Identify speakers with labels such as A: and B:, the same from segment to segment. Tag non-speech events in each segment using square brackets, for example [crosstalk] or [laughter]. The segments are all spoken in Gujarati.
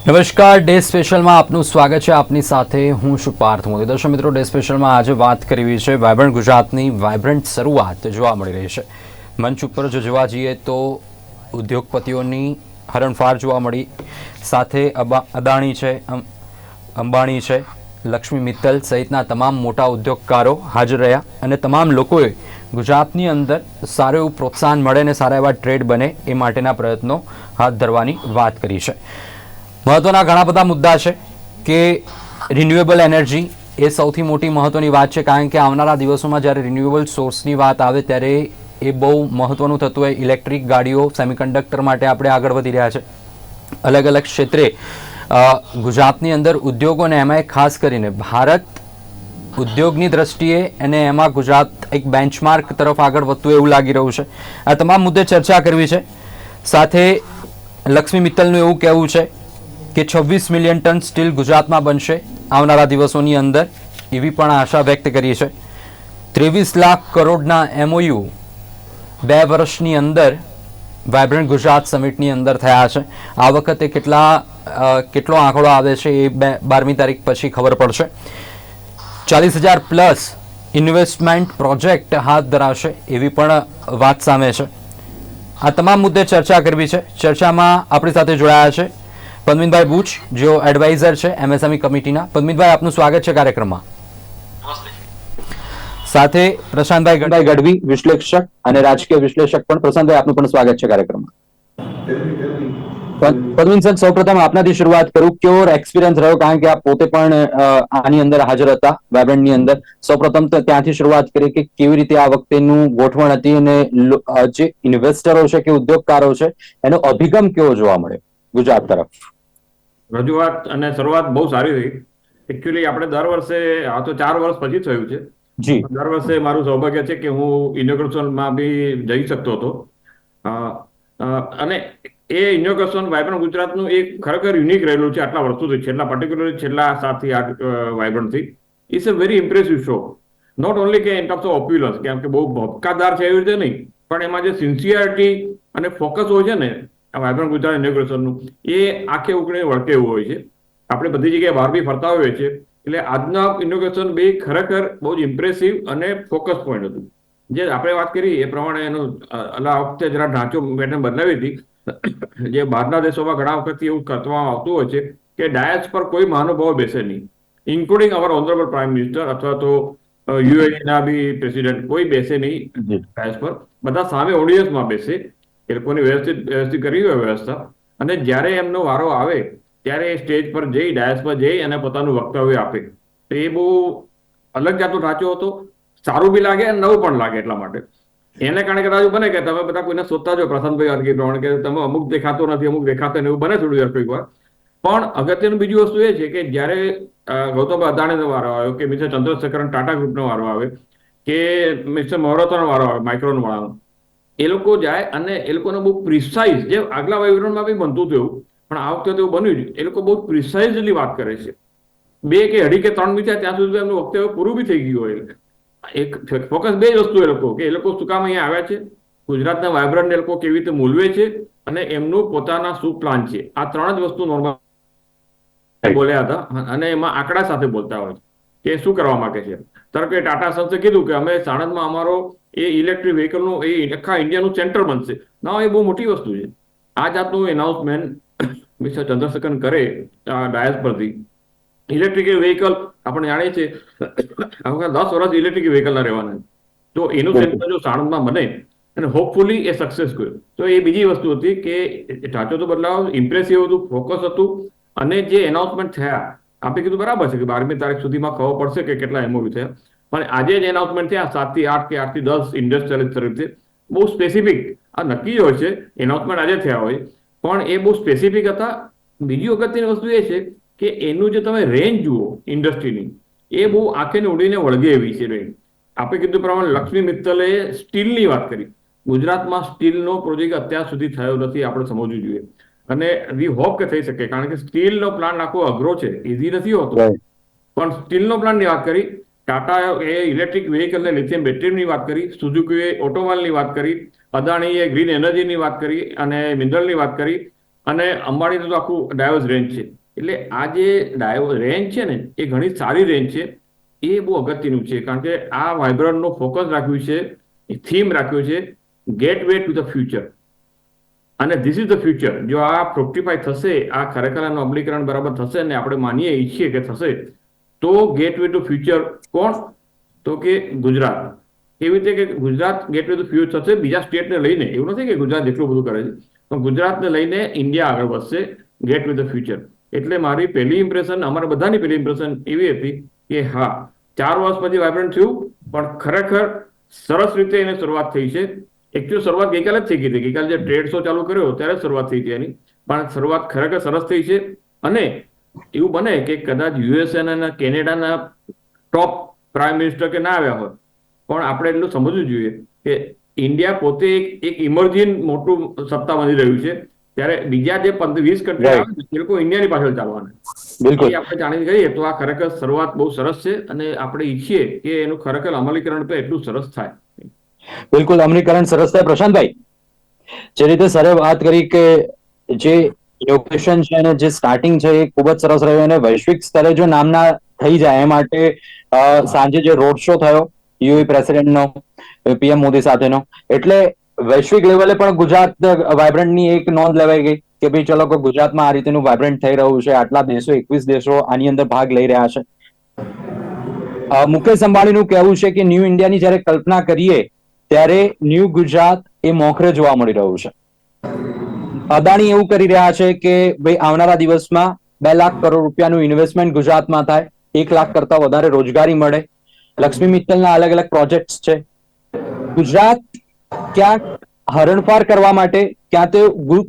A: નમસ્કાર, ડે સ્પેશિયલમાં આપનું સ્વાગત છે. આપની સાથે હું છું પાર્થ મોદી. દર્શક મિત્રો, ડે સ્પેશિયલમાં આજે વાત કરવી છે વાયબ્રન્ટ ગુજરાતની વાયબ્રન્ટ શરૂઆત જોવા મળી રહી છે. મંચ ઉપર જો જોવા જઈએ તો ઉદ્યોગપતિઓની હરણફાર જોવા મળી. સાથે અદાણી છે અંબાણી છે, લક્ષ્મી મિત્તલ સહિતના તમામ મોટા ઉદ્યોગકારો હાજર રહ્યા અને તમામ લોકોએ ગુજરાતની અંદર સારું એવું પ્રોત્સાહન મળે અને સારા એવા ટ્રેડ બને એ માટેના પ્રયત્નો હાથ ધરવાની વાત કરી છે. મહત્વના ઘણા બધા મુદ્દા છે કે રિન્યુએબલ એનર્જી એ સૌથી મોટી મહત્વની વાત છે, કારણ કે આવનારા દિવસોમાં જ્યારે રિન્યુએબલ સોર્સની વાત આવે ત્યારે એ બહુ મહત્વનું થતું હોય ઇલેક્ટ્રિક ગાડીઓ સેમિકન્ડક્ટર માટે આપણે આગળ વધી રહ્યા છે. અલગ અલગ ક્ષેત્રે ગુજરાતની અંદર ઉદ્યોગો અને એમાંય ખાસ કરીને ભારત ઉદ્યોગની દ્રષ્ટિએ અને એમાં ગુજરાત એક બેન્ચમાર્ક તરફ આગળ વધતું એવું લાગી રહ્યું છે. આ તમામ મુદ્દે ચર્ચા કરવી છે. સાથે લક્ષ્મી મિત્તલનું એવું કહેવું છે કે છવ્વીસ મિલિયન ટન સ્ટીલ ગુજરાતમાં બનશે આવનારા દિવસોની અંદર એવી પણ આશા વ્યક્ત કરી છે ત્રેવીસ લાખ કરોડના એમઓયુ બે વર્ષની અંદર વાયબ્રન્ટ ગુજરાત સમિટની અંદર થયા છે. આ વખતે કેટલા કેટલો આંકડો આવે છે એ બે, બારમી તારીખ પછી ખબર પડશે. ચાલીસ હજાર પ્લસ ઇન્વેસ્ટમેન્ટ પ્રોજેક્ટ હાથ ધરાશે એવી પણ વાત સામે છે. આ તમામ મુદ્દે ચર્ચા કરવી છે. ચર્ચામાં આપણી સાથે જોડાયા છે પદ્મિનભાઈ બુચ જેઓ એડવાઇઝર છે એમએસએમઈ કમિટીના. પદ્મિતભાઈ આપનું સ્વાગત છે કાર્યક્રમમાં. સાથે પ્રશાંતભાઈ ગઢાઈ ગઢવી, વિશ્લેષક અને રાજકીય વિશ્લેષક પણ. પ્રશાંતભાઈ, આપનું પણ સ્વાગત છે કાર્યક્રમમાં. પદ્મિન સર, સૌપ્રથમ આપનાથી શરૂઆત કરું. કેવો એક્સપિરિયન્સ રહ્યો? કારણ કે આપ પોતે પણ આની અંદર હાજર હતા વાયબ્રન્ટની અંદર. સૌપ્રથમ તો ત્યાંથી શરૂઆત કરી કે કેવી રીતે આ વખતેનું ગોઠવણ હતી અને જે ઇન્વેસ્ટરો છે કે ઉદ્યોગકારો છે, એનો અભિગમ કેવો જોવા મળે ગુજરાત તરફ?
B: રજૂઆત અને શરૂઆત બહુ સારી રહી એકચ્યુઅલી આપણે દર વર્ષે આ તો ચાર વર્ષ પછી થયું છે.
A: જી.
B: દર વર્ષે મારું સૌભાગ્ય છે કે હું ઇનોગ્રેશનમાં બી જઈ શકતો હતો. અને એ ઇનોગ્રેશન વાયબ્રન્ટ ગુજરાતનું એક ખરેખર યુનિક રહેલું છે આટલા વર્ષોથી છેલ્લા પર્ટિક્યુલરલી છેલ્લા સાતથી આઠ વાયબ્રન્ટથી. It's a very impressive show not only કે ઇન ટર્મ્સ ઓફ ઓપ્યુલન્સ કેમ કે બહુ ભપકાદાર છે એવી રીતે નહીં પણ એમાં જે સિન્સિયરિટી અને ફોકસ હોય છે ને વાયબ્રન્ટ ગુજરાત ઇનોગ્રેશનનું એ આંખે ઉકળીને વળકે એવું હોય છે. આપણે બધી જગ્યાએ બહાર બી ફરતા હોઈએ છીએ. એટલે આજના ઇનોગ્રેશન બી ખરેખર બહુ જ ઇમ્પ્રેસિવ અને ફોકસ પોઈન્ટ હતું. જે આપણે વાત કરી એ પ્રમાણે એનું અલા વખતે જરા ઢાંચો મેડમ બદલાવી હતી. જે બહારના દેશોમાં ઘણા વખતથી એવું કરવામાં આવતું હોય છે કે ડાયસ પર કોઈ મહાનુભાવ બેસે નહીં. Including our honourable prime minister અથવા તો યુએઈના બી પ્રેસિડેન્ટ કોઈ બેસે નહીં ડાયસ પર. બધા સામે ઓડિયન્સમાં બેસે. એ લોકોની વ્યવસ્થિત વ્યવસ્થિત કરી હોય વ્યવસ્થા. અને જ્યારે એમનો વારો આવે, ત્યારે એ સ્ટેજ પર જઈ, ડાયસ પર જઈ અને પોતાનું વક્તવ્ય આપે. તો એ બહુ અલગ જાતનો ઢાંચો હતો. સારું બી લાગે અને નવું પણ લાગે એટલા માટે. એને કારણે કદાચ બને કે તમે બધા કોઈને શોધતા જો પ્રશાંતભાઈ અર્ગી પ્રમાણે, કે તમે અમુક દેખાતો નથી, અમુક દેખાતો ને એવું બને થોડું કોઈક વાર. પણ અગત્યનું બીજી વસ્તુ એ છે કે જ્યારે ગૌતમ અદાણીનો વારો આવ્યો કે મિસ્ટર ચંદ્રશેખરન ટાટા ગ્રુપનો વારો આવે, કે મિસ્ટર મહોરતનો વારો આવે, માઇક્રોન વાળાનો એ લોકો જાય અને એ લોકોને બહુ પ્રિસાઇઝ જે આગલા વાયુરણમાં બી બનતું હતું એવું પણ આ વખતે તો એવું બન્યું જ. એ લોકો બહુ પ્રિસાઇઝલી વાત કરે છે. બે કે અઢી કે ત્રણ મીઠા ત્યાં સુધી એમનું વક્તવ્ય પૂરું બી થઈ ગયું હોય એક ફોકસ બે જ વસ્તુ એ લોકો કે એ લોકો શું કામ અહીંયા આવ્યા છે? ગુજરાતના વાયબ્રન્ટ એ લોકો કેવી રીતે મૂલવે છે? અને એમનું પોતાના શું પ્લાન છે? આ ત્રણ જ વસ્તુ નોર્મલ બોલ્યા હતા. અને એમાં આંકડા સાથે બોલતા હોય કે શું કરવા માંગે છે? ધારો કે ટાટા સંસ્થે કીધું કે અમે સાણંદમાં અમારો એ ઇલેક્ટ્રિક વ્હીકલનું એ આખા ઇન્ડિયાનું સેન્ટર બનશે. ના એ બહુ મોટી વસ્તુ છે. આ જાતનું એનાઉન્સમેન્ટ [coughs] મિસ્ટર ચંદ્રશેખર કરે આ ડાયસ પરથી. ઇલેક્ટ્રિક વ્હીકલ આપણે જાણીએ છીએ [coughs] દસ વર્ષ ઇલેક્ટ્રિક વ્હીકલના રહેવાના. તો એનું સેન્ટર જો સાણંદમાં બને અને હોપફુલી એ સક્સેસ ગયો તો એ બીજી વસ્તુ હતી કે ઢાંચો તો બદલાવ ઇમ્પ્રેસિવ હતું ફોકસ હતું અને જે એનાઉન્સમેન્ટ થયા આપણે કીધું બરાબર છે કે બારમી તારીખ સુધીમાં ખબર પડશે કે કેટલા એમઓયુ થયા. પણ આજે જ એનાઉન્સમેન્ટ થયા સાતથી આઠ કે આઠથી દસ ઇન્ડસ્ટ્રીયલ તરફથી બહુ સ્પેસિફિક આ નક્કી હોય છે એનાઉન્સમેન્ટ આજે થયા હોય. પણ એ બહુ સ્પેસિફિક હતા. બીજી અગત્યની વસ્તુ એ છે કે એનું જે તમે રેન્જ જુઓ ઇન્ડસ્ટ્રીની એ બહુ આંખે ઉડીને વળગે એવી છે રેન્જ આપણે કીધું પ્રમાણે લક્ષ્મી મિત્તલે સ્ટીલની વાત કરી. ગુજરાતમાં સ્ટીલનો પ્રોજેક્ટ અત્યાર સુધી થયો નથી આપણે સમજવું જોઈએ. અને વી હોપ કે થઈ શકે કારણ કે સ્ટીલનો પ્લાન આખો અઘરો છે ઇઝી નથી હોતો. પણ સ્ટીલનો પ્લાન્ટની વાત કરી ટાટા એ ઇલેક્ટ્રિક વ્હીકલ ને લિથિયમ બેટરીની વાત કરી સુઝુકીએ ઓટોમોબાઈલની વાત કરી અદાણીએ ગ્રીન એનર્જીની વાત કરી અને મિનરલની વાત કરી અને અંબાણીનું તો આખું ડાયોઝ રેન્જ છે. એટલે આ જે ડાયો રેન્જ છે ને, એ ઘણી સારી રેન્જ છે. એ બહુ અગત્યનું છે, કારણ કે આ વાઇબ્રન્ટનો ફોકસ રાખ્યું છે થીમ રાખ્યો છે gateway to the future અને ધીસ ઇઝ ધ ફ્યુચર જો આ ફોર્ટીફાઈ થશે, આ ખરેખર અમલીકરણ બરાબર થશે ને આપણે માનીએ ઈચ્છીએ કે થશે તો ગેટ વે ટુ ફ્યુચર કોણ? તો કે ગુજરાત. એવી રીતે કે Gujarat gateway to future થશે, બીજા સ્ટેટને લઈને. એવું નથી કે ગુજરાત જેટલું બધું કરે છે. પણ ગુજરાતને લઈને ઇન્ડિયા આગળ વધશે ગેટ વે ધ ફ્યુચર એટલે મારી પહેલી ઇમ્પ્રેશન અમારા બધાની પહેલી ઇમ્પ્રેશન એવી હતી કે હા, ચાર વર્ષ પછી વાઇબ્રન્ટ થયું, પણ ખરેખર સરસ રીતે એને શરૂઆત થઈ છે. એકચ્યુઅલ શરૂઆત ગઈકાલે જ થઈ ગઈ હતી. ગઈકાલે જે ટ્રેડ શો ચાલુ કર્યો, ત્યારે શરૂઆત થઈ હતી એની. પણ શરૂઆત ખરેખર સરસ થઈ છે. અને એવું બને કે કદાચ યુએસએ અને કેનેડાના ટોપ પ્રાઇમ મિનિસ્ટર કે ના આવ્યા હોય. પણ આપણે એટલું સમજવું જોઈએ કે ઇન્ડિયા પોતે એક એક મોટું સત્તા બની રહ્યું છે. ત્યારે બીજા જે વીસ કન્ટ્રી આવે છે, એ લોકો ઇન્ડિયાની પાછળ ચાલવાના.
A: બિલકુલ.
B: આપણે જાણી કરીએ તો આ ખરેખર શરૂઆત બહુ સરસ છે અને આપણે ઈચ્છીએ કે એનું ખરેખર અમલીકરણ પણ એટલું સરસ થાય.
A: બિલકુલ અમલીકરણ સરસ થાય. પ્રશાંતભાઈ જે રીતે સરે વાત કરી કે જે ઇનોવેશન છે અને જે સ્ટાર્ટિંગ છે એ ખૂબ જ સરસ રહ્યું અને વૈશ્વિક સ્તરે જો નામના થઈ જાય એ માટે સાંજે જે રોડ શો થયો યુએ પ્રેસિડેન્ટનો પીએમ મોદી સાથેનો, એટલે વૈશ્વિક લેવલે પણ ગુજરાત વાયબ્રન્ટની એક નોંધ લેવાઈ ગઈ કે ભાઈ ચલો કે ગુજરાતમાં આ રીતેનું વાઇબ્રન્ટ થઈ રહ્યું છે, આટલા દેશો, એકવીસ દેશો આની અંદર ભાગ લઈ રહ્યા છે. મુકેશ અંબાણીનું કહેવું છે કે ન્યૂ ઇન્ડિયાની જ્યારે કલ્પના કરીએ, ત્યારે ન્યૂ ગુજરાત એ મોખરે જોવા મળી રહ્યું છે. અદાણી એવું કરી રહ્યા છે કે ભાઈ આવનારા દિવસમાં બે લાખ કરોડ રૂપિયાનું ઇન્વેસ્ટમેન્ટ ગુજરાતમાં થાય, એક લાખ કરતા વધારે રોજગારી મળે. લક્ષ્મી મિત્તલના અલગ અલગ પ્રોજેક્ટ્સ છે. ગુજરાત ક્યાંક હરણફાર કરવા માટે, ક્યાં તો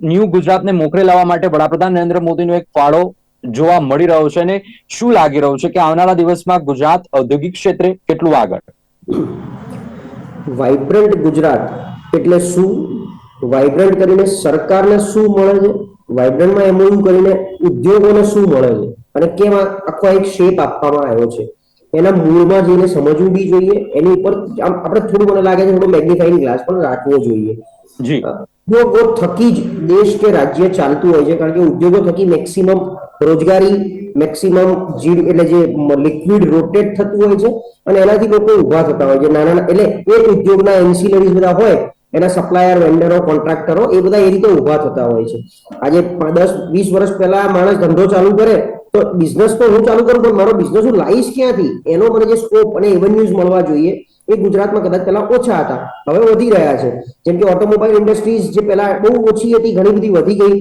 A: ન્યૂ ગુજરાતને મોખરે લાવવા માટે વડાપ્રધાન નરેન્દ્ર મોદીનો એક ફાળો જોવા મળી રહ્યો છે અને શું લાગી રહ્યું છે કે આવનારા દિવસમાં ગુજરાત ઔદ્યોગિક ક્ષેત્રે કેટલું આગળ?
C: વાઇબ્રન્ટ ગુજરાત એટલે શું? વાઇબ્રન્ટ કરીને સરકારને શું મળે છે? વાઇબ્રન્ટમાં એમઓયુ કરીને ઉદ્યોગોને શું મળે છે? અને કેમ આખો એક શેપ આપવામાં આવ્યો છે? એના મૂળમાં જઈને સમજવું બી જોઈએ. એની ઉપર આપણે થોડું મને લાગે છે થોડું મેગ્નિફાઈંગ ગ્લાસ પણ રાખવો જોઈએ.
A: જી.
C: ઉદ્યોગો થકી જ દેશ કે રાજ્ય ચાલતું હોય છે. કારણ કે ઉદ્યોગો થકી મેક્સિમમ રોજગારી મેક્સિમમ જી એટલે જે લિક્વિડ રોટેટ થતું હોય છે. અને એનાથી લોકો ઊભા થતા હોય છે. નાના નાના- એટલે એક ઉદ્યોગના એન્સિલરીઝ બધા હોય એના સપ્લાયર વેન્ડરો કોન્ટ્રાક્ટરો એ બધા એ રીતે ઊભા થતા હોય છે. આજે દસ, વીસ વર્ષ પહેલા માણસ ધંધો ચાલુ કરે, તો બિઝનેસ તો હું ચાલુ કરું, પણ મારો બિઝનેસ હું લાવીશ ક્યાંથી? એનો મને જે સ્કોપ અને એવન્યુઝ મળવા જોઈએ, એ ગુજરાતમાં કદાચ પહેલા ઓછા હતા. હવે વધી રહ્યા છે. જેમ કે ઓટોમોબાઈલ ઇન્ડસ્ટ્રીઝ જે પહેલા બહુ ઓછી હતી, ઘણી બધી વધી ગઈ.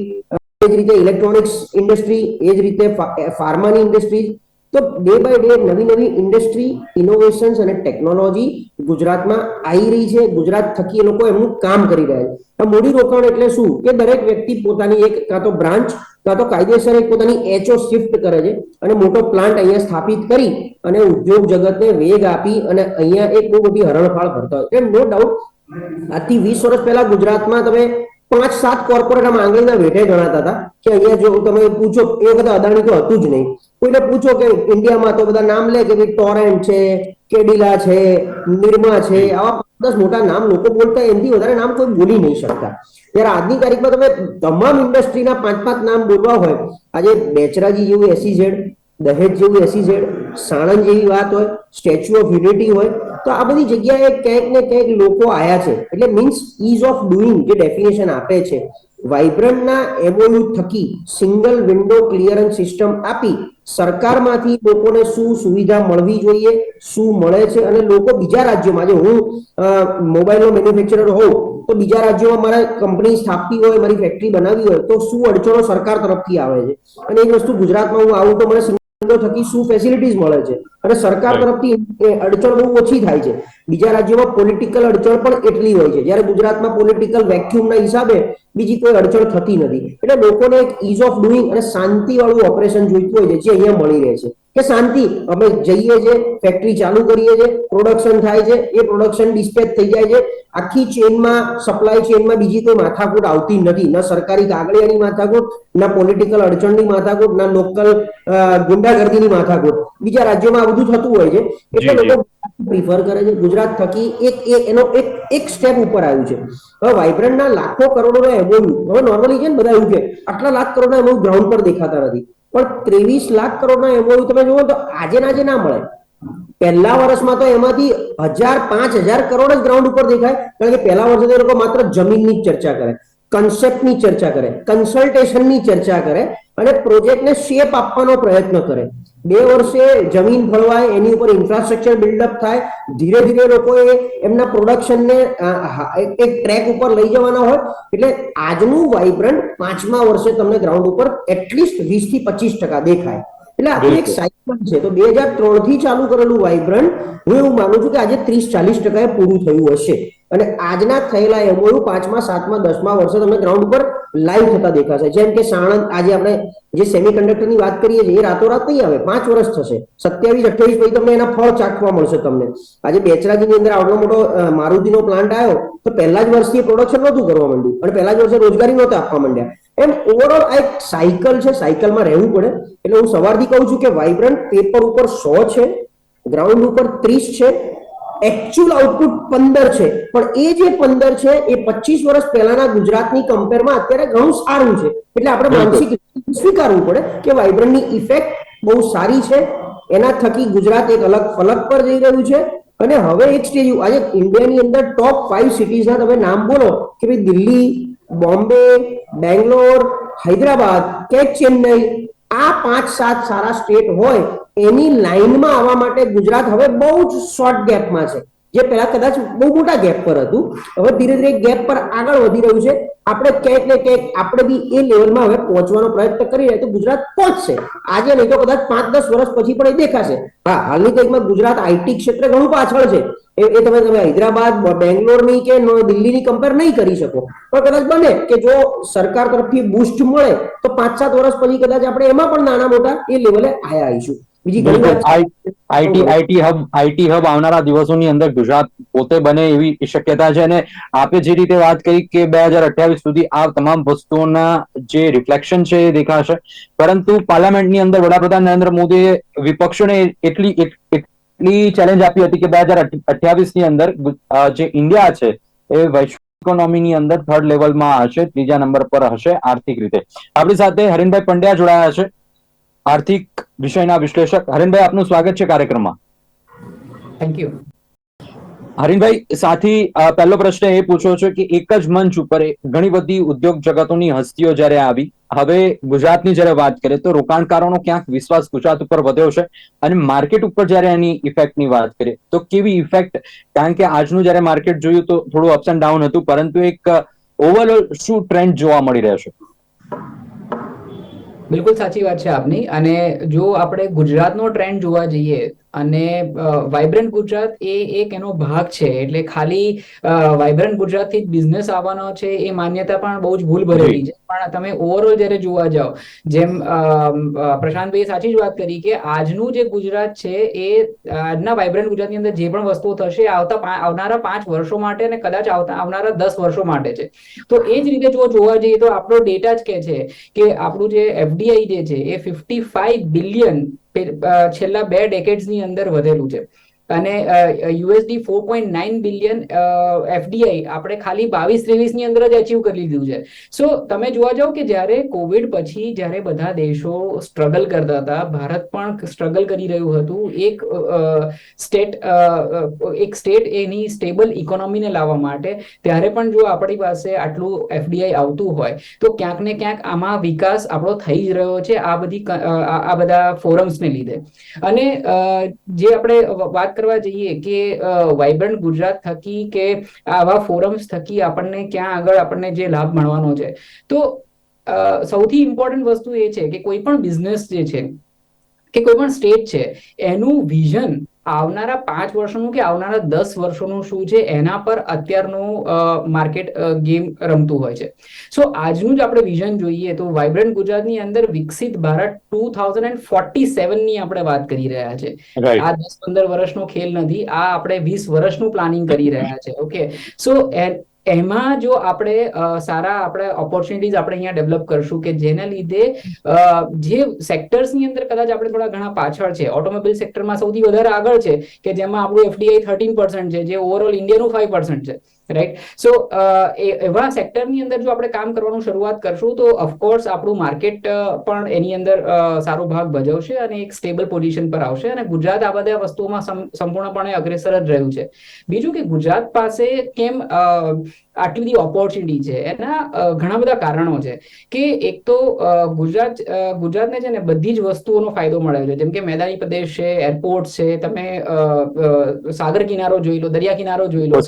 C: એ જ રીતે ઇલેક્ટ્રોનિક્સ ઇન્ડસ્ટ્રી એ જ રીતે ફાર્માની ઇન્ડસ્ટ્રી તો ડે બાય ડે નવી નવી ઇન્ડસ્ટ્રી ઇનોવેશન્સ અને ટેકનોલોજી ગુજરાતમાં આવી રહી છે, ગુજરાત થકી એ લોકો એમનું કામ કરી રહ્યા છે. મૂડી રોકાણ એટલે શું? કે દરેક વ્યક્તિ પોતાની એક કાં તો બ્રાન્ચ, કાં તો કાયદેસર એક પોતાની એચઓ શિફ્ટ કરે છે અને મોટો પ્લાન્ટ અહીંયા સ્થાપિત કરી અને ઉદ્યોગ જગતને વેગ આપી અને અહીંયા એક બહુ મોટી હરણફાળ ભરતા હોય. નો ડાઉટ આજથી વીસ વર્ષ પહેલા ગુજરાતમાં તમે પાંચ સાત કોર્પોરેટ આમ આંગળીના વેઠે ગણાતા હતા કે અહીંયા જો તમે પૂછો, એ વખતે અદાણી તો હતું જ નહીં. કોઈને પૂછો કે ઇન્ડિયામાં તો બધા નામ લે કે ટોરેન્ટ છે કેડિલા છે, નિર્મા છે, આવા દસ મોટા નામ લોકો બોલતા એમથી વધારે નામ કોઈ બોલી નહીં શકતા. ત્યારે આજની તારીખમાં તમે તમામ ઇન્ડસ્ટ્રીના પાંચ પાંચ નામ બોલવા હોય, આજે બેચરાજી જેવું એસી ઝેડ દહેજ જેવું એસી ઝેડ સાણંદ જેવી વાત હોય સ્ટેચ્યુ ઓફ યુનિટી હોય, તો આ બધી જગ્યાએ ક્યાંક ને ક્યાંક લોકો આયા છે. એટલે મીન્સ ઇઝ ઓફ ડુઈંગ જે ડેફિનેશન આપે છે વાઇબ્રન્ટના એમઓયુ થકી સિંગલ વિન્ડો ક્લિયરન્સ સિસ્ટમ આપી સરકારમાંથી લોકોને શું સુવિધા મળવી જોઈએ શું મળે છે અને લોકો બીજા રાજ્યોમાં આજે હું મોબાઈલનો મેન્યુફેક્ચરર હોઉં તો બીજા રાજ્યોમાં મારે કંપની સ્થાપવી હોય મારી ફેક્ટરી બનાવવી હોય તો શું અડચણો સરકાર તરફથી આવે છે? અને એ વસ્તુ ગુજરાતમાં હું આવું તો મને single થકી શું ફેસિલિટીઝ મળે છે? અને સરકાર તરફથી અડચણ બહુ ઓછી થાય છે. બીજા રાજ્યોમાં પોલિટિકલ અડચણ પણ એટલી હોય છે. જ્યારે ગુજરાતમાં પોલિટિકલ વેક્યુમના હિસાબે બીજી કોઈ અડચણ થતી નથી. એટલે લોકોને એક ઇઝ ઓફ ડુઈંગ અને શાંતિ વાળું ઓપરેશન જોઈતું હોય છે, જે અહીંયા મળી રહે છે. કે શાંતિ? અમે જઈએ છે ફેક્ટરી ચાલુ કરીએ છીએ પ્રોડક્શન થાય છે એ પ્રોડક્શન ડિસ્પેચ થઈ જાય છે. આખી ચેનમાં સપ્લાય ચેનમાં બીજી કોઈ માથાકૂટ આવતી નથી. ના સરકારી કાગળિયાની માથાકૂટ ના પોલિટિકલ અડચણની માથાકૂટ ના લોકલ ગુંડાગર્દીની માથાકૂટ. બીજા રાજ્યોમાં આ બધું થતું હોય છે. એટલે. લોકો પ્રિફર કરે છે. ગુજરાત થકી એક એ- એનો એક એક સ્ટેપ ઉપર આવ્યું છે. હવે વાઇબ્રન્ટના લાખો કરોડોના એમઓયુ હવે નોર્મલી છે ને બધા એવું કે આટલા લાખ કરોડના એમઓયુ ગ્રાઉન્ડ પર દેખાતા નથી. પણ ત્રેવીસ લાખ કરોડના એમઓયુ તમે જુઓ તો આજે ના આજે ના મળે. પહેલા વર્ષમાં તો એમાંથી હજાર, પાંચ હજાર કરોડ જ ગ્રાઉન્ડ ઉપર દેખાય. કારણ કે પહેલા વર્ષે એ લોકો માત્ર જમીનની જ ચર્ચા કરે કન્સેપ્ટની ચર્ચા કરે કન્સલ્ટેશનની ચર્ચા કરે અને પ્રોજેક્ટને શેપ આપવાનો પ્રયત્ન કરે. બે વર્ષે જમીન ફળવાય એની ઉપર ઇન્ફ્રાસ્ટ્રક્ચર બિલ્ડઅપ થાય ધીરે ધીરે લોકોએ એમના પ્રોડક્શનને એક ટ્રેક ઉપર લઈ જવાના હોય. એટલે આજનું વાઇબ્રન્ટ પાંચમા વર્ષે તમને ગ્રાઉન્ડ ઉપર એટલીસ્ટ વીસથી પચીસ ટકા દેખાય. એટલે આ એક
A: સાઇકલ
C: સાયકલ છે. તો બે હજાર ત્રણથી ચાલુ કરેલું વાઇબ્રન્ટ હું એવું માનું છું કે આજે ત્રીસ ચાલીસ ટકાએ પૂરું થયું હશે. અને આજના થયેલા એમઓયુ પાંચમા, સાતમા, દસમા વર્ષે તમને ગ્રાઉન્ડ ઉપર લાઈવ થતા દેખાશે. જેમ કે સાણંદ, આજે આપણે જે સેમિકન્ડક્ટરની વાત કરીએ છીએ, એ રાતોરાત નહીં આવે, પાંચ વર્ષ થશે. સત્યાવીસ, અઠ્યાવીસ પછી તમને એના ફળ ચાખવા મળશે તમને. આજે બેચરાજીની અંદર આવડો મોટો મારુતિનો પ્લાન્ટ આવ્યો, તો પહેલા જ વર્ષથી પ્રોડક્શન નહોતું કરવા માંડ્યું. અને પહેલા જ વર્ષે રોજગારી નહોતા આપવા માંડ્યા. એમ ઓવરઓલ આ એક સાયકલ છે સાયકલમાં રહેવું પડે. એટલે હું સવારથી કહું છું કે વાઇબ્રન્ટ પેપર ઉપર સો છે ગ્રાઉન્ડ ઉપર ત્રીસ છે એકચ્યુઅલ આઉટપુટ પંદર છે. પણ એ જે પંદર છે એ પચીસ વર્ષ પહેલાના ગુજરાતની કમ્પેરમાં અત્યારે ઘણું સારું છે. એટલે આપણે માનસિક સ્વીકારવું પડે કે વાઇબ્રન્ટની ઇફેક્ટ બહુ સારી છે. એના થકી ગુજરાત એક અલગ ફલક પર જઈ રહ્યું છે. અને હવે એક સ્ટેજ આજે ઇન્ડિયાની અંદર ટોપ ફાઈવ સિટીઝના તમે નામ બોલો કે ભાઈ દિલ્હી બોમ્બે બેંગ્લોર હૈદરાબાદ કે ચેન્નઈ આ પાંચ સાત સારા સ્ટેટ હોય, એની લાઈનમાં આવવા માટે ગુજરાત હવે બહુ જ શોર્ટ ગેપમાં છે. જે પહેલા કદાચ બહુ મોટા ગેપ પર હતું, હવે ધીરે ધીરે ગેપ પર આગળ વધી રહ્યું છે. આપણે ક્યાંક ને ક્યાંક, આપણે બી એ લેવલમાં હવે પહોંચવાનો પ્રયત્ન કરી રહ્યા તો ગુજરાત પહોંચશે. આજે નહીં તો કદાચ પાંચ દસ વર્ષ પછી પણ એ દેખાશે. હા, હાલની તારીખમાં ગુજરાત આઈટી ક્ષેત્રે ઘણું પાછળ છે. એ એ તમે તમે હૈદરાબાદ બેંગ્લોરની કે નો- દિલ્હીની કમ્પેર નહીં કરી શકો. પણ કદાચ બને કે જો સરકાર તરફથી બુસ્ટ મળે તો પાંચ સાત વર્ષ પછી કદાચ આપણે એમાં પણ નાના મોટા એ લેવલે આયા આવીશું. બીજી
A: IT IT hub IT hub આવનારા દિવસોની અંદર ગુજરાત પોતે બને એવી શક્યતા છે. અને આપે જે રીતે વાત કરી કે બે હજાર અઠ્યાવીસ સુધી આ તમામ વસ્તુઓના જે રિફ્લેક્શન છે એ દેખાશે. પરંતુ પાર્લામેન્ટની અંદર વડાપ્રધાન નરેન્દ્ર મોદીએ વિપક્ષોને એટલી એટ- એટલી ચેલેન્જ આપી હતી કે બે હજાર અઠ્યાવીસની અંદર જે ઇન્ડિયા છે, એ વૈશ્વિક ઇકોનોમીની અંદર થર્ડ લેવલમાં હશે, ત્રીજા નંબર પર હશે આર્થિક રીતે. આપણી સાથે હરીનભાઈ પંડ્યા જોડાયા છે. આર્થિક વિષયના વિશ્લેષક. હરીનભાઈ, આપનું સ્વાગત છે કાર્યક્રમમાં.
D: થેન્ક યુ
A: હરીનભાઈ, સાથી પહેલો પ્રશ્ન એ પૂછ્યો છે કે એક જ મંચ ઉપર ઘણી બધી ઉદ્યોગ જગતોની હસ્તીઓ જ્યારે આવી, હવે ગુજરાતની જ્યારે વાત કરીએ તો રોકાણકારોનો ક્યાંક વિશ્વાસ ગુજરાત ઉપર વધ્યો છે અને માર્કેટ ઉપર જ્યારે એની ઇફેક્ટની વાત કરીએ તો કેવી ઇફેક્ટ કારણ કે આજનું જ્યારે માર્કેટ જોયું તો થોડું અપ્સ એન્ડ ડાઉન હતું, પરંતુ એક ઓવરઓલ શું ટ્રેન્ડ જોવા મળી રહ્યો છે?
D: બિલકુલ સાચી વાત છે આપની અને જો આપણે ગુજરાતનો ટ્રેન્ડ જોવા જઈએ અને વાઇબ્રન્ટ ગુજરાત એ એક એનો ભાગ છે. એટલે ખાલી વાઇબ્રન્ટ ગુજરાતથી જ બિઝનેસ આવવાનો છે એ માન્યતા પણ બહુ જ ભૂલ ભરેલી છે. પણ તમે ઓવરઓલ જ્યારે જોવા જાઓ જેમ અ, સાચી જ વાત કરી કે આજનું જે ગુજરાત છે એ આજના વાઇબ્રન્ટ ગુજરાતની અંદર જે પણ વસ્તુઓ થશે આવતા આવનારા પાંચ વર્ષો માટે અને કદાચ આવતા આવનારા દસ વર્ષો માટે છે. તો એ જ રીતે જો જોવા જઈએ તો આપણો ડેટા જ કે છે કે આપણું જે એફડીઆઈ જે છે એ ફિફ્ટી ફાઈવ બિલિયન છેલ્લા બે ડેકેડ્સની અંદર વધેલું છે. અને USD four point nine billion FDI આપણે ખાલી બાવીસ ત્રેવીસની અંદર જ અચીવ કરી લીધું છે. સો તમે જોવા જાઓ કે જ્યારે કોવિડ પછી જ્યારે બધા દેશો સ્ટ્રગલ કરતા હતા, ભારત પણ સ્ટ્રગલ કરી રહ્યું હતું, એક સ્ટેટ એક સ્ટેટ એની સ્ટેબલ ઇકોનોમીને લાવવા માટે, ત્યારે પણ જો આપણી પાસે આટલું એફડીઆઈ આવતું હોય, તો ક્યાંક ને ક્યાંક આમાં વિકાસ આપણો થઈ જ રહ્યો છે, આ બધી આ બધા ફોરમ્સને લીધે. અને જે આપણે વાત કરવા જઈએ કે વાઇબ્રન્ટ ગુજરાત થકી કે આવા ફોરમ્સ થકી આપણને ક્યાં આગળ આપણને જે લાભ મળવાનો છે. તો સૌથી ઇમ્પોર્ટન્ટ વસ્તુ એ છે કે કોઈ પણ બિઝનેસ જે છે, કે કોઈ પણ સ્ટેટ છે, એનું વિઝન આવનારા પાંચ વર્ષોનું કે આવનારા દસ વર્ષોનું શું છે? એના પર અત્યારનું માર્કેટ ગેમ રમતું હોય છે. સો આજનું જ આપણે વિઝન જોઈએ તો વાઇબ્રન્ટ ગુજરાતની અંદર વિકસિત Bharat two thousand and forty સેવનની આપણે વાત કરી રહ્યા છે. આ દસ પંદર વર્ષનો ખેલ નથી આ આપણે વીસ વર્ષનું પ્લાનિંગ કરી રહ્યા છે. ઓકે સો એમાં જો આપણે સારા આપણે ઓપોર્ચ્યુનિટીઝ આપણે અહીંયા ડેવલપ કરશું કે જેના લીધે જે સેક્ટર્સની અંદર કદાચ આપણે થોડા ઘણા પાછળ છે. ઓટોમોબાઈલ સેક્ટરમાં સૌથી વધારે આગળ છે કે જેમાં આપણું એફડીઆઈ થર્ટીન પર્સન્ટ છે, જે ઓવરઓલ ઇન્ડિયાનું ફાઈવ પર્સન્ટ છે. રાઈટ સો એવા સેક્ટરની અંદર જો આપણે કામ કરવાનું શરૂઆત કરશું, તો ઓફકોર્સ આપણું માર્કેટ પણ એની અંદર સારો ભાગ ભજવશે અને એક સ્ટેબલ પોઝિશન પર આવશે અને ગુજરાત આ બધા વસ્તુઓમાં સંપૂર્ણપણે અગ્રેસર જ રહ્યું છે. બીજું કે ગુજરાત પાસે કેમ આટલી બધી ઓપોર્ચ્યુનિટી છે. એના ઘણા બધા કારણો છે કે એક તો ગુજરાત ગુજરાતને છે ને બધી જ વસ્તુઓનો ફાયદો મળે છે. જેમ કે મેદાની પ્રદેશ છે એરપોર્ટ છે તમે સાગર કિનારો જોઈ લો દરિયા કિનારો જોઈ લો.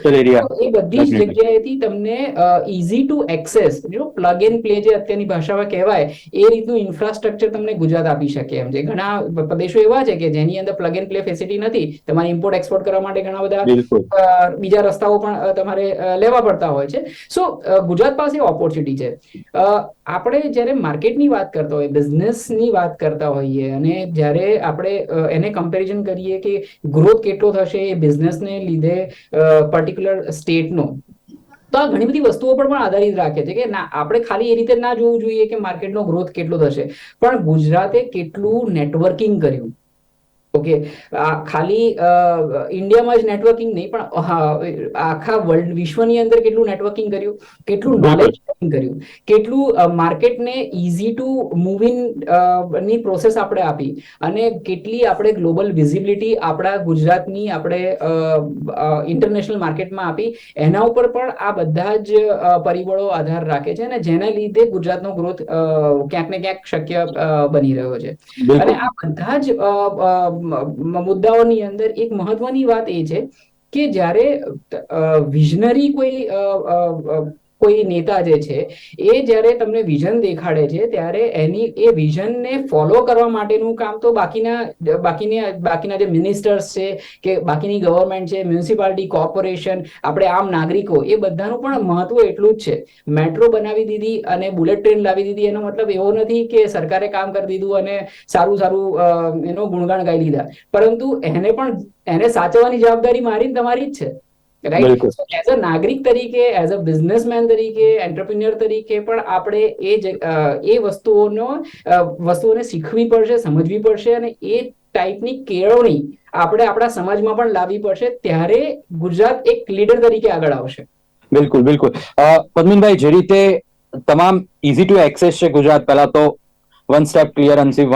D: એ બધી જ જગ્યાએથી તમને ઈઝી ટુ એક્સેસ જો પ્લગ એન્ડ પ્લે જે અત્યારની ભાષામાં કહેવાય એ રીતનું ઇન્ફ્રાસ્ટ્રક્ચર તમને ગુજરાત આપી શકે એમ છે. ઘણા પ્રદેશો એવા છે કે જેની અંદર પ્લગ એન્ડ પ્લે ફેસિલિટી નથી તમારે ઇમ્પોર્ટ એક્સપોર્ટ કરવા માટે ઘણા બધા બીજા રસ્તાઓ પણ તમારે લેવા પડતા હોય છે. સો ગુજરાત પાસે ઓપોર્ચ્યુનિટી છે. આપણે જ્યારે માર્કેટની વાત કરતા હોઈએ બિઝનેસની વાત કરતા હોઈએ અને જ્યારે આપણે એને કમ્પેરિઝન કરીએ કે ગ્રોથ કેટલો થશે એ બિઝનેસને લીધે પર્ટિક્યુલર સ્ટેટનો તો આ ઘણી બધી વસ્તુઓ પર પણ આધારિત રાખે છે કે ના, આપણે ખાલી એ રીતે ના જોવું જોઈએ કે માર્કેટનો ગ્રોથ કેટલો થશે. પણ ગુજરાતે કેટલું નેટવર્કિંગ કર્યું. ઓકે ખાલી ઇન્ડિયામાં જ નેટવર્કિંગ નહીં પણ આખા વર્લ્ડ વિશ્વની અંદર કેટલું નેટવર્કિંગ કર્યું કેટલું નોલેજ કર્યું. કેટલું માર્કેટને ઇઝી ટુ મૂવ ઇનની પ્રોસેસ આપણે આપી અને કેટલી આપણે ગ્લોબલ વિઝિબિલિટી આપણા ગુજરાતની આપણે ઇન્ટરનેશનલ માર્કેટમાં આપી. એના ઉપર પણ આ બધા જ પરિબળો આધાર રાખે છે અને જેના લીધે ગુજરાતનો ગ્રોથ ક્યાંક ને ક્યાંક શક્ય બની રહ્યો છે. અને આ બધા જ મુદ્દાઓની અંદર એક મહત્વની વાત એ છે કે જ્યારે વિઝનરી કોઈ કોઈ નેતા જે છે, એ જ્યારે તમને વિઝન દેખાડે છે, ત્યારે એની, એ વિઝનને ફોલો કરવા માટેનું કામ તો બાકીના, બાકીની, બાકીના જે મિનિસ્ટર્સ છે કે બાકીની ગવર્મેન્ટ છે મ્યુનિસિપાલિટી કોર્પોરેશન આપણે આમ નાગરિકો, એ બધાનું પણ મહત્વ એટલું જ છે મેટ્રો બનાવી દીધી અને બુલેટ ટ્રેન લાવી દીધી, એનો મતલબ એવો નથી કે સરકારે કામ કરી દીધું અને સારું સારું એનો ગુણગાન ગાઈ લીધા પરંતુ એને પણ, એને સાચવવાની જવાબદારી મારી તમારી જ છે. રાઈટ એઝ અ નાગરિક તરીકે એઝ અ બિઝનેસમેન તરીકે એન્ટરપ્રિન્યોર તરીકે પણ આપણે એ એ વસ્તુઓનો વસ્તુઓને શીખવી પડશે સમજવી પડશે અને એ ટાઈપની કેળવણી આપણે આપણા સમાજમાં પણ લાવવી પડશે ત્યારે ગુજરાત એક લીડર તરીકે આગળ આવશે.
A: બિલકુલ બિલકુલ. પદ્મિનભાઈ જે રીતે તમામ ઇઝી ટુ એક્સેસ છે ગુજરાત પહેલા તો વન સ્ટેપ ક્લિયરન્સી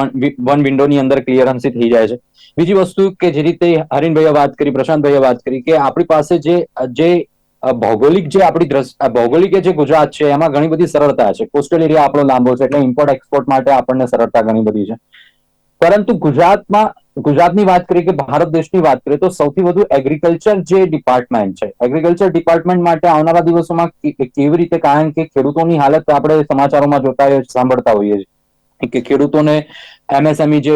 A: વન વિન્ડોની અંદર ક્લિયરન્સી થઈ જાય છે. બીજી વસ્તુ કે જે રીતે હરીનભાઈએ વાત કરી, પ્રશાંતભાઈએ વાત કરી કે આપણી પાસે જે જે ભૌગોલિક જે આપણી ભૌગોલિક જે ગુજરાત છે, એમાં ઘણી બધી સરળતા છે. કોસ્ટલ એરિયા આપણો લાંબો છે એટલે ઇમ્પોર્ટ એક્સપોર્ટ માટે આપણને સરળતા ઘણી બધી છે. પરંતુ ગુજરાતમાં, ગુજરાતની વાત કરીએ કે ભારત દેશની વાત કરીએ તો સૌથી વધુ એગ્રીકલ્ચર જે ડિપાર્ટમેન્ટ છે એગ્રીકલ્ચર ડિપાર્ટમેન્ટ માટે આવનારા દિવસોમાં કેવી રીતે કારણ કે ખેડૂતોની હાલત આપણે સમાચારોમાં જોતા હોઈએ સાંભળતા હોઈએ છીએ. કે ખેડૂતોને એમએસએમઈ જે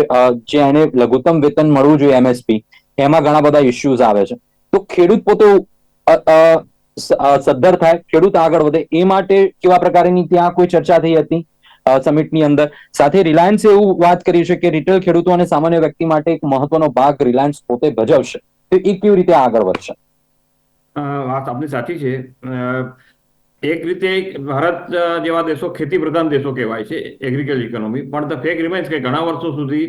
A: જે એને લઘુત્તમ વેતન મળવું જોઈએ એમએસપી, એમાં ઘણા બધા ઇસ્યુઝ આવે છે. તો ખેડૂત પોતે સદ્ધર થાય, ખેડૂત આગળ વધે, એ માટે કેવા પ્રકારની ત્યાં કોઈ ચર્ચા થઈ હતી સમિટની અંદર? સાથે રિલાયન્સ એવું વાત કરી છે કે રિટેલ ખેડૂતો અને સામાન્ય વ્યક્તિ માટે એક મહત્વનો ભાગ રિલાયન્સ પોતે ભજવશે. તો એ કેવી રીતે આગળ વધશે?
B: વાત આપની સાચી છે. એક રીતે ભારત જેવા દેશો ખેતી પ્રધાન દેશો કહેવાય છે એગ્રીકલ્ચર ઇકોનોમી પણ ધ ફેક રિમાઇન્સ કે ઘણા વર્ષો સુધી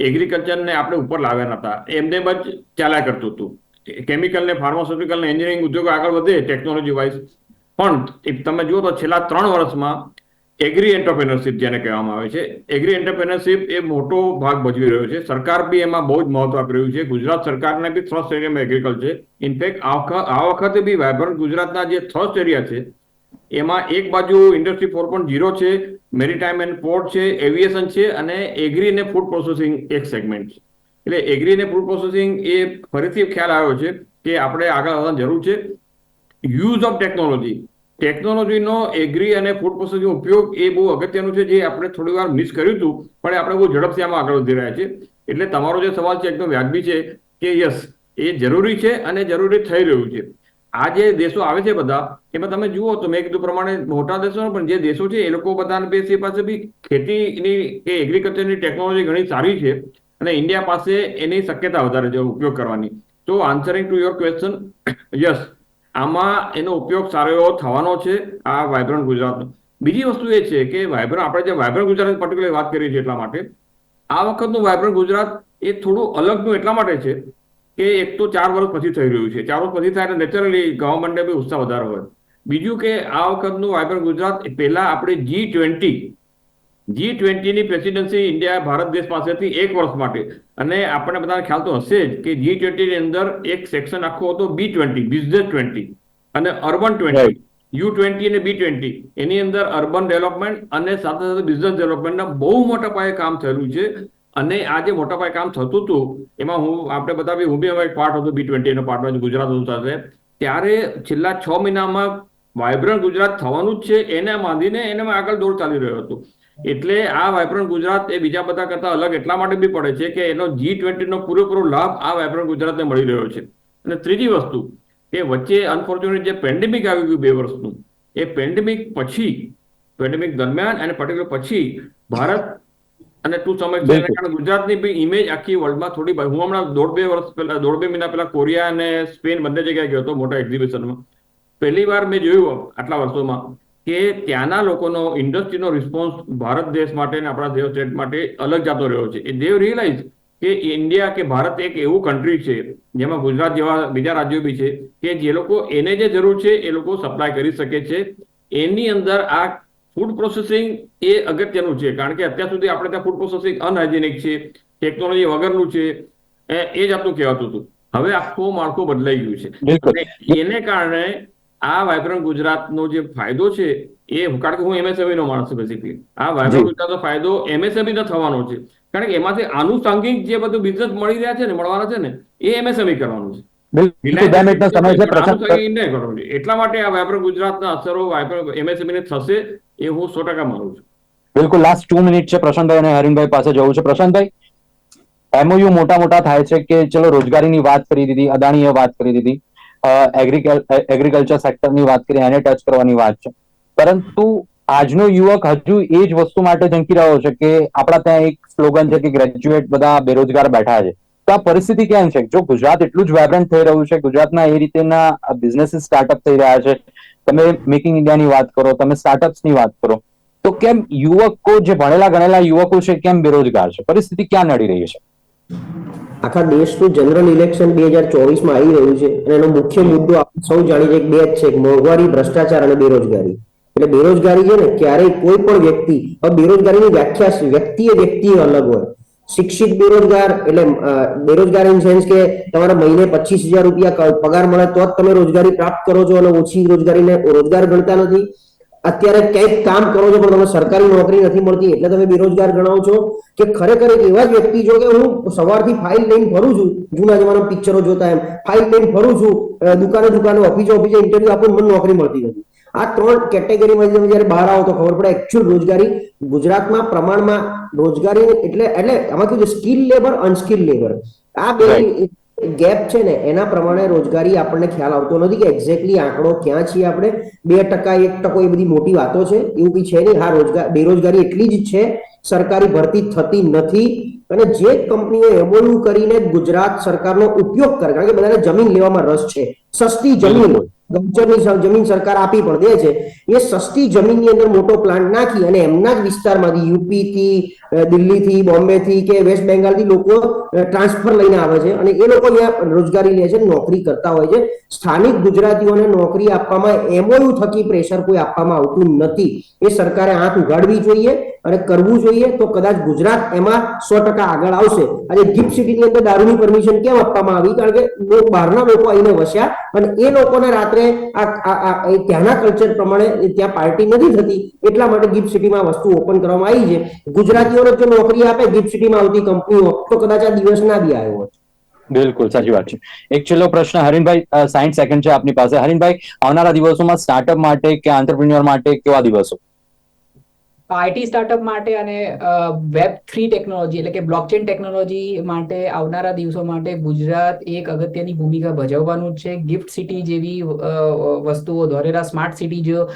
B: એગ્રીકલ્ચરને આપણે ઉપર લાવ્યા નહોતા એમને જ ચાલ્યા કરતું હતું. કેમિકલ ને ફાર્માસ્યુટિકલ ને એન્જિનિયરિંગ ઉદ્યોગો આગળ વધે ટેકનોલોજી વાઇઝ પણ તમે જુઓ તો છેલ્લા ત્રણ વર્ષમાં એગ્રી એન્ટરપ્રેનરશિપ જેને કહેવામાં આવે છે એગ્રી એન્ટરપ્રેનરશિપ એ મોટો ભાગ ભજવી રહ્યો છે. સરકાર બી એમાં બહુ જ મહત્વ આપી રહ્યું છે. ગુજરાત સરકારને બી થ્રસ્ટ એરિયામાં એગ્રીકલ્ચર ઇનફેક્ટ આ વખતે બી વાયબ્રન્ટ ગુજરાતના જે થ્રસ્ટ એરિયા છે એમાં એક બાજુ ઇન્ડસ્ટ્રી ફોર પોઈન્ટ ઝીરો છે મેરીટાઈમ એન્ડ પોર્ટ છે એવિએશન છે અને એગ્રી અને ફૂડ પ્રોસેસિંગ એક સેગમેન્ટ છે. એટલે એગ્રી અને ફૂડ પ્રોસેસિંગ એ ફરીથી ખ્યાલ આવ્યો છે કે આપણે આગળ વધવાની જરૂર છે. યુઝ ઓફ ટેકનોલોજી ટેકનોલોજીનો એગ્રી અને ફૂડ પ્રોસેસિંગ ઉપયોગ એ બહુ અગત્યનું છે, જે આપણે થોડી વાર મિસ કર્યું હતું, પણ આપણે બહુ ઝડપથી આમાં આગળ વધી રહ્યા છે. એટલે તમારો જે સવાલ છે, એકદમ વ્યાજબી છે કે યસ એ જરૂરી છે અને જરૂરી થઈ રહ્યું છે. આ જે દેશો આવે છે બધા, એમાં તમે જુઓ તો મેં કીધું પ્રમાણે મોટા દેશો પણ જે દેશો છે એ લોકો બધા પાસે બી ખેતીની કે એગ્રીકલ્ચરની ટેકનોલોજી ઘણી સારી છે અને ઇન્ડિયા પાસે એની શક્યતા વધારે છે ઉપયોગ કરવાની. તો answering to your question yes આમાં એનો ઉપયોગ સારો એવો થવાનો છે આ વાયબ્રન્ટ ગુજરાતનો બીજી વસ્તુ એ છે કે વાયબ્રન્ટ આપણે જે વાયબ્રન્ટ ગુજરાતની પર્ટિક્યુલર વાત કરી છે એટલા માટે, આ વખતનું વાયબ્રન્ટ ગુજરાત એ થોડું અલગનું એટલા માટે છે કે એક તો ચાર વર્ષ પછી થઈ રહ્યું છે. ચાર વર્ષ પછી થાય નેચરલી ગવર્મેન્ટને બી ઉત્સાહ વધારે હોય. બીજું કે આ વખતનું વાયબ્રન્ટ ગુજરાત પહેલા આપણે જી ટ્વેન્ટી જી ટ્વેન્ટીની પ્રેસિડેન્સી ઇન્ડિયા ભારત દેશ પાસેથી એક વર્ષ માટે. અને આપણને બધાને ખ્યાલ તો હશે જ કે જી ટ્વેન્ટીની અંદર એક સેક્શન આખો હતો બી ટ્વેન્ટી બિઝનેસ ટ્વેન્ટી અને અર્બન ટ્વેન્ટી યુ ટ્વેન્ટી અને બી ટ્વેન્ટી એની અંદર અર્બન ડેવલપમેન્ટ અને સાથે સાથે બિઝનેસ ડેવલપમેન્ટના બહુ મોટા પાયે કામ થયેલું છે. અને આ જે મોટા પાયે કામ થતું હતું, એમાં હું, આપણે બધા બી, હું બી હવે પાર્ટ હતો બી ટ્વેન્ટી એનો પાર્ટમાં ગુજરાત હતું સાથે. ત્યારે છેલ્લા છ મહિનામાં વાયબ્રન્ટ ગુજરાત થવાનું જ છે, એને બાંધીને એને આગળ દોડ ચાલી રહ્યો હતો. એટલે આ વાયબ્રન્ટ ગુજરાત એ બીજા બધા કરતા અલગ એટલા માટે બી પડે છે કે એનો જી ટ્વેન્ટીનો પૂરેપૂરો લાભ આ વાયબ્રન્ટ ગુજરાતને મળી રહ્યો છે. અને ત્રીજી વસ્તુ, કે વચ્ચે અનફોર્ચ્યુનેટ જે પેન્ડેમિક આવી ગયું બે વર્ષનું, એ પેન્ડેમિક પછી પેન્ડેમિક દરમિયાન અને પર્ટિક્યુલર પછી ભારત અને ટુ સમય છે કારણ ગુજરાતની બી ઇમેજ આખી વર્લ્ડમાં થોડી હું હમણાં દોઢ બે વર્ષ પહેલા દોઢ બે મહિના પહેલા કોરિયા અને સ્પેન બંને જગ્યાએ ગયો હતો મોટા એક્ઝિબિશનમાં પહેલી વાર મેં જોયું આટલા વર્ષોમાં કે ત્યાંના લોકોનો ઇન્ડસ્ટ્રીનો રિસ્પોન્સ ભારત દેશ માટે અને આપણા દેશ સ્ટેટ માટે અલગ જાતો રહ્યો છે. એ દેવ રિયલાઇઝ કે ઇન્ડિયા કે ભારત એક એવું કન્ટ્રી છે જેમાં ગુજરાત જેવા બીજા રાજ્યો બી છે કે જે લોકો એને જે જરૂર છે એ લોકો સપ્લાય કરી શકે છે. એની અંદર આ ફૂડ પ્રોસેસિંગ એ અગત્યનું છે. કારણ કે અત્યાર સુધી આપણે ત્યાં ફૂડ પ્રોસેસિંગ અનહાઇજેનિક છે ટેકનોલોજી વગરનું છે એ જાતનું કહેવાતું હતું. હવે આખું માળખું બદલાઈ ગયું છે. એને કારણે આ વાયબ્રન્ટ ગુજરાતનો જે ફાયદો છે એ કારણ કે હું એમએસએમઈ નો માણસ છું બેસિકલી આ વાયબ્રન્ટ ગુજરાતનો ફાયદો એમએસએમઈ નો થવાનો છે. કારણ કે એમાંથી આનુષાંગિક જે બધું બિઝનેસ મળી રહ્યા છે ને મળવાના છે ને એ એમએસએમઈ કરવાનું છે. એટલા માટે આ વાયબ્રન્ટ ગુજરાતના અસરો વાયબ્રન્ટ એમએસએમઈ ને થશે. એ હું સો ટકા માનું છું.
A: બિલકુલ લાસ્ટ ટુ મિનિટ છે, પ્રશાંતભાઈ અને હરીનભાઈ પાસે જવું છે. પ્રશાંતભાઈ એમઓયુ મોટા મોટા થાય છે કે ચલો રોજગારીની વાત કરી દીધી, અદાણીએ વાત કરી દીધી એગ્રીકલ્ચર સેક્ટરની વાત કરી, એને ટચ કરવાની વાત છે. પરંતુ આજનો યુવક હજુ એ જ વસ્તુ માટે ઝંકી રહ્યો છે કે આપણા ત્યાં એક સ્લોગન છે કે ગ્રેજ્યુએટ બધા બેરોજગાર બેઠા છે. તો આ પરિસ્થિતિ કેમ છે? જો ગુજરાત એટલું જ વાયબ્રન્ટ થઈ રહ્યું છે, ગુજરાતના એ રીતેના બિઝનેસીસ સ્ટાર્ટઅપ થઈ રહ્યા છે તમે મેકિંગ ઇન્ડિયાની વાત કરો, તમે સ્ટાર્ટઅપ્સની વાત કરો, તો કેમ યુવકો જે ભણેલા ગણેલા યુવકો છે, કેમ બેરોજગાર છે? પરિસ્થિતિ ક્યાં નડી રહી છે?
C: આખા દેશનું જનરલ ઇલેક્શન બે હજાર ચોવીસમાં આવી રહ્યું છે અને એનો મુખ્ય મુદ્દો આપણે સૌ જાણીએ કે બે જ છે મોંઘવારી, ભ્રષ્ટાચાર અને બેરોજગારી. એટલે બેરોજગારી છે ને, ક્યારેય કોઈ પણ વ્યક્તિ બેરોજગારીની વ્યાખ્યા વ્યક્તિએ વ્યક્તિએ વ્યક્તિ અલગ હોય. શિક્ષિત બેરોજગાર એટલે બેરોજગાર ઇન સેન્સ કે તમારા મહિને પચીસ હજાર રૂપિયા પગાર મળે તો જ તમે રોજગારી પ્રાપ્ત કરો છો અને ઓછી રોજગારીને રોજગાર ગણતા નથી. અત્યારે ક્યાંક કામ કરો છો પણ તમને સરકારી નોકરી નથી મળતી એટલે તમે બેરોજગાર ગણાવો છો કે ખરેખર એક એવા જ વ્યક્તિ છો કે હું સવારથી ફાઇલ લઈને ફરું છું, જૂના જમાના પિક્ચરો જોતા એમ ફાઇલ લઈને ફરું છું દુકાને દુકાને ઓફિસે ઓફિસે ઇન્ટરવ્યુ આપું મને નોકરી મળતી નથી. આ ત્રણ કેટેગરીમાં તમે જ્યારે બહાર આવો તો ખબર પડે એકચ્યુઅલ રોજગારી ગુજરાતમાં પ્રમાણમાં રોજગારી એટલે એટલે આમાં કીધું સ્કિલ લેબર અનસ્કિલ લેબર આ બે ગેપ છે ને એના પ્રમાણે રોજગારી આપણને ખ્યાલ આવતો નથી કે એક્ઝેક્ટલી આંકડો ક્યાં છીએ આપણે. બે ટકા એક ટકો એ બધી મોટી વાતો છે એવું કઈ છે નહીં. હા રોજગાર બેરોજગારી એટલી જ છે સરકારી ભરતી થતી નથી. અને જે કંપનીઓ એમઓયુ કરીને ગુજરાત સરકારનો ઉપયોગ કરે કારણ કે બધાને જમીન લેવામાં રસ છે. સસ્તી જમીન. ગૌચરની જમીન સરકાર આપી પણ દે છે. એ સસ્તી જમીનની અંદર મોટો પ્લાન્ટ નાખી અને એમના જ વિસ્તારમાંથી યુપી થી અ, દિલ્હીથી બોમ્બેથી કે વેસ્ટ બેંગાલથી લોકો ટ્રાન્સફર લઈને આવે છે અને એ લોકો અહીંયા રોજગારી લે છે નોકરી કરતા હોય છે. સ્થાનિક ગુજરાતીઓને નોકરી આપવામાં એમઓયુ થકી પ્રેશર કોઈ આપવામાં આવતું નથી. એ સરકારે આંખ ઉગાડવી જોઈએ. અને કરવું જોઈએ તો કદાચ ગુજરાત એમાં સો ટકા આગળ આવશે. આજે ગિફ્ટ સિટીની અંદર દારૂની પરમિશન કેમ આપવામાં આવી? કારણ કે બહારના લોકો આવીને વસ્યા અને એ લોકોને રાત્રે ત્યાંના કલ્ચર પ્રમાણે ત્યાં પાર્ટી નથી થતી. એટલા માટે ગિફ્ટ સિટીમાં વસ્તુ ઓપન કરવામાં આવી છે. ગુજરાતીઓને જો નોકરી આપે ગિફ્ટ સિટીમાં આવતી કંપનીઓ, તો કદાચ આ દિવસ ના બી આવ્યો હોત.
A: બિલકુલ, સાચી વાત છે. એક છેલ્લો પ્રશ્ન, હરીનભાઈ સાઈઠ સેકન્ડ છે આપની પાસે. હરીનભાઈ, આવનારા દિવસોમાં સ્ટાર્ટઅપ માટે કે આંતરપ્રિન્યોર માટે કેવા દિવસો?
D: આઈટી સ્ટાર્ટઅપ માટે અને વેબ થ્રી ટેકનોલોજી એટલે કે બ્લોકચેન ટેકનોલોજી માટે આવનારા દિવસો માટે ગુજરાત એક અગત્યની ભૂમિકા ભજવવાનું છે. ગિફ્ટ સિટી જેવી વસ્તુઓ ધોરેરા સ્માર્ટ સિટી જો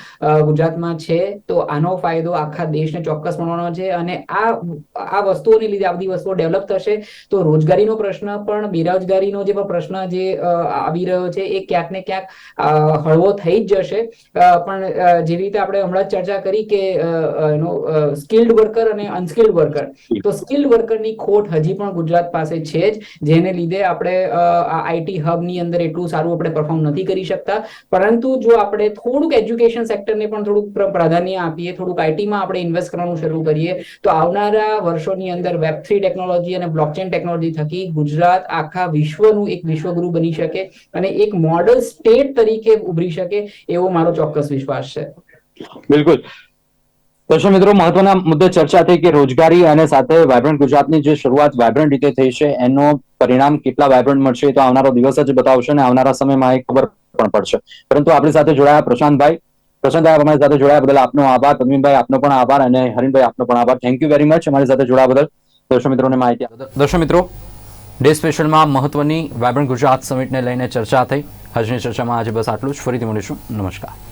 D: ગુજરાતમાં છે, તો આનો ફાયદો આખા દેશને ચોક્કસ મળવાનો છે અને આ આ વસ્તુઓને લીધે આ બધી વસ્તુઓ ડેવલપ થશે. તો રોજગારીનો પ્રશ્ન પણ, બેરોજગારીનો જે પણ પ્રશ્ન જે આવી રહ્યો છે, એ ક્યાંક ને ક્યાંક હળવો થઈ જ જશે. પણ જેવી રીતે આપણે હમણાં ચર્ચા કરી કે એનો સ્કિલ્ડ વર્કર અને અનસ્કિલ્ડ વર્કર તો સ્કિલ્ડ વર્કરની ખોટ હજી પણ ગુજરાત પાસે છે જ જેને લીધે આપણે આ આઈટી હબની અંદર એટલું સારું આપણે પરફોર્મ નથી કરી શકતા. પરંતુ જો આપણે થોડુંક એજ્યુકેશન સેક્ટરને પણ થોડુંક પ્રાધાન્ય આપીએ થોડુંક આઈટીમાં આપણે ઇન્વેસ્ટ કરવાનું શરૂ કરીએ તો આવનારા વર્ષોની અંદર વેબ થ્રી ટેકનોલોજી અને બ્લોકચેન ટેકનોલોજી થકી ગુજરાત આખા વિશ્વનું એક વિશ્વગુરુ બની શકે અને એક મોડલ સ્ટેટ તરીકે ઉભરી શકે એવો મારો ચોક્કસ વિશ્વાસ છે.
A: બિલકુલ. દર્શક મિત્રો, મહત્વના મુદ્દે ચર્ચા થઈ કે રોજગારી અને સાથે વાયબ્રન્ટ ગુજરાતની જે શરૂઆત વાયબ્રન્ટ રીતે થઈ છે, એનો પરિણામ કેટલા વાયબ્રન્ટ મળશે તો આવનારો દિવસ જ બતાવશે અને આવનારા સમયમાં એ ખબર પણ પડશે. પરંતુ આપણી સાથે જોડાયા પ્રશાંતભાઈ. પ્રશાંતભાઈ અમારી સાથે જોડાયા બદલ આપનો આભાર. તન્વીનભાઈ, આપનો પણ આભાર અને હરીનભાઈ, આપનો પણ આભાર. થેન્ક યુ વેરી મચ અમારી સાથે જોડાયા બદલ. દર્શક મિત્રોને માહિતી દર્શક મિત્રો, ડે સ્પેશલમાં મહત્વની વાયબ્રન્ટ ગુજરાત સમિટને લઈને ચર્ચા થઈ. આજની ચર્ચામાં આજે બસ આટલું જ. ફરીથી મળીશું. નમસ્કાર.